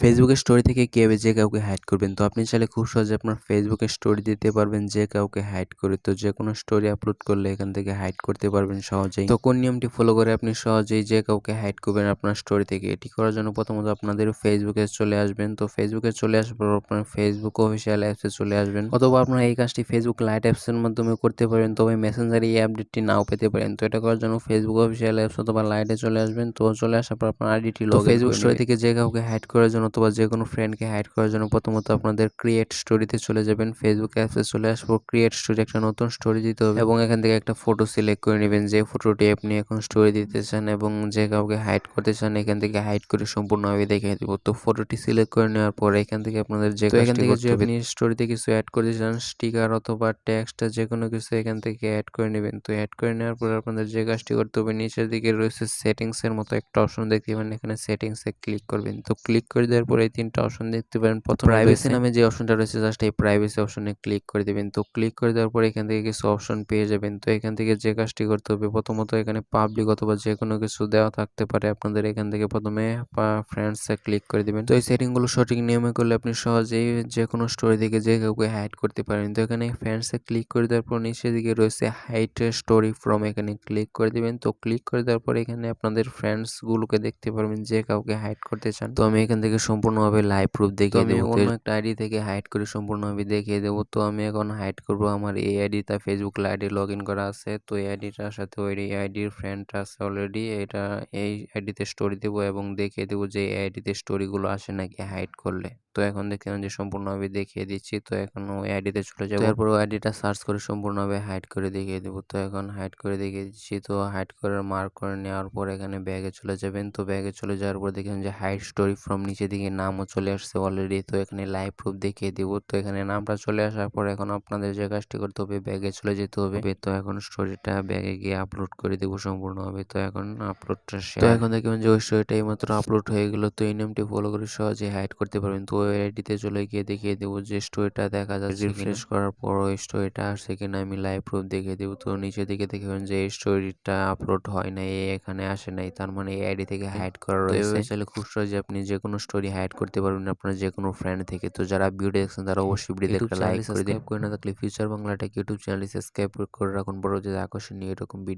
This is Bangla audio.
ফেসবুকের স্টোরি থেকে কীভাবে যে কাউকে হাইড করবেন? তো আপনি চাইলে খুব সহজে আপনার ফেসবুকের স্টোরি দিতে পারবেন যে কাউকে হাইড করে। তো যে কোনো স্টোরি আপলোড করলে এখান থেকে হাইড করতে পারবেন সহজেই। তো কোন নিয়মটি ফলো করে আপনি সহজেই যে কাউকে হাইড করবেন আপনার স্টোরি থেকে? এটি করার জন্য প্রথমত আপনাদের ফেসবুকে চলে আসবেন। তো ফেসবুকে চলে আসার পর আপনার ফেসবুক অফিসিয়াল অ্যাপসে চলে আসবেন। অথবা আপনারা এই কাজটি ফেসবুক লাইট অ্যাপসের মাধ্যমে করতে পারেন। তবে মেসেঞ্জারে এই আপডেটটি নাও পেতে পারেন। তো এটা করার জন্য ফেসবুক অফিসিয়াল অ্যাপস অথবা লাইটে চলে আসবেন। তো চলে আসার পর আপনার আইডিটি লগ ফেসবুক স্টোরি থেকে যে কাউকে হাইড করার জন্য অথবা যে কোনো ফ্রেন্ডকে হাইড করার জন্য প্রথমত আপনাদের ক্রিয়েট স্টোরিতে চলে যাবেন। ফেসবুক অ্যাপসে চলে আসব। ক্রিয়েট স্টোরি একটা নতুন স্টোরি দিতে হবে এবং এখান থেকে একটা ফটো সিলেক্ট করে নেবেন। যে ফটোটি আপনি এখন স্টোরি দিতে চান এবং যে কাউকে হাইড করতে চান এখান থেকে হাইড করে সম্পূর্ণভাবে দেখিয়ে দেবো। তো ফটোটি সিলেক্ট করে নেওয়ার পর এখান থেকে আপনাদের যে এখান থেকে যে আপনি স্টোরিতে কিছু অ্যাড করতে চান স্টিকার অথবা টেক্সট যে কোনো কিছু এখান থেকে অ্যাড করে নেবেন। তো অ্যাড করে নেওয়ার পর আপনাদের যে কাজটি করতে হবে নিচের দিকে রয়েছে সেটিংসের মতো একটা অপশন দেখতে পাবেন এখানে সেটিংসে ক্লিক করবেন। তো ক্লিক করে দেওয়ার পরে এই তিনটা অপশন দেখতে পারেন। প্রথম প্রাইভেসি নামে যে অপশনটা রয়েছে জাস্ট এই প্রাইভেসি অপশনে ক্লিক করে দেবেন। তো ক্লিক করে দেওয়ার পরে এখান থেকে কিছু অপশন পেয়ে যাবেন। তো এখান থেকে যে কাজটি করতে হবে প্রথমত এখানে পাবলিক অথবা যে কোনো কিছু দেওয়া থাকতে পারে। আপনাদের এখান থেকে প্রথমে ফ্রেন্ডসে ক্লিক করে দিবেন। তো এই সেটিংগুলো সঠিক নিয়মে করলে আপনি সহজেই যে কোনো স্টোরি থেকে যে কাউকে হাইড করতে পারেন। তো এখানে ফ্রেন্ডসে ক্লিক করে দেওয়ার পর নিচের দিকে রয়েছে হাইট স্টোরি ফ্রম এখানে ক্লিক করে দিবেন। তো ক্লিক করে দেওয়ার পর এখানে আপনাদের ফ্রেন্ডসগুলোকে দেখতে পারবেন যে কাউকে হাইড করতে চান। তো আমি এখান থেকে সম্পূর্ণভাবে লাইভ প্রুফ দেখিয়ে দেবো। অন্য একটা আইডি থেকে হাইড করে সম্পূর্ণভাবে দেখিয়ে দেবো। তো আমি এখন হাইড করব আমার এই আইডিটা ফেসবুক আইডি লগ ইন করা আছে। তো এই আইডিটার সাথে ওই আইডির ফ্রেন্ড আছে অলরেডি এটা এই আইডিতে স্টোরি দেবো এবং দেখিয়ে দেবো যে এই আইডিতে স্টোরিগুলো আসে নাকি হাইড করলে। তো এখন দেখলাম যে সম্পূর্ণভাবে দেখিয়ে দিচ্ছি। তো এখন ওই আইডিতে চলে যাব। তারপর ওই আইডিটা সার্চ করে সম্পূর্ণভাবে হাইড করে দেখিয়ে দেবো। তো এখন হাইড করে দেখিয়ে দিচ্ছি। তো হাইড করে মার্ক করে নেওয়ার পর এখানে ব্যাগে চলে যাবেন। তো ব্যাগে চলে যাওয়ার পর দেখলাম যে হাইড স্টোরি ফ্রম নিচে দিকে নামও চলে আসছে অলরেডি তো এখানে লাইভ প্রুফ দেখিয়ে দেবো। তো এখানে নামটা চলে আসার পর এখন আপনাদের যে কাজটি করতে হবে ব্যাগে চলে যেতে হবে। তো এখন স্টোরিটা ব্যাগে গিয়ে আপলোড করে দেবো সম্পূর্ণভাবে। তো এখন আপলোডটা তো এখন দেখবেন যে ওই স্টোরিটা এইমাত্র আপলোড হয়ে গেলো তো এই নিয়মটি ফলো করে সহজে হাইড করতে পারবেন। তো ওই আইডিতে চলে গিয়ে দেখিয়ে দেবো যে স্টোরিটা দেখা যাচ্ছে রিফ্রেশ করার পর ওই স্টোরিটা আসছে কিনা আমি লাইভ প্রুফ দেখিয়ে দেবো। তো নিচে দিকে দেখবেন যে এই স্টোরিটা আপলোড হয় নাই এখানে আসে নাই তার মানে এই আইডি থেকে হাইড করা রয়েছে। চাইলে খুব সহজে আপনি যে কোনো স্টোরি হাইড করতে পারবেন আপনার যে কোনো ফ্রেন্ড থেকে। তো যারা ভিডিও দেখছেন তারা অবশ্যই ভিডিও একটা লাইক করে দিন। করে না থাকলে ফিউচার বাংলাটাকে ইউটিউব চ্যানেল সাবস্ক্রাইব করে রাখুন। বড় যে আকর্ষণীয় এরকম ভিডিও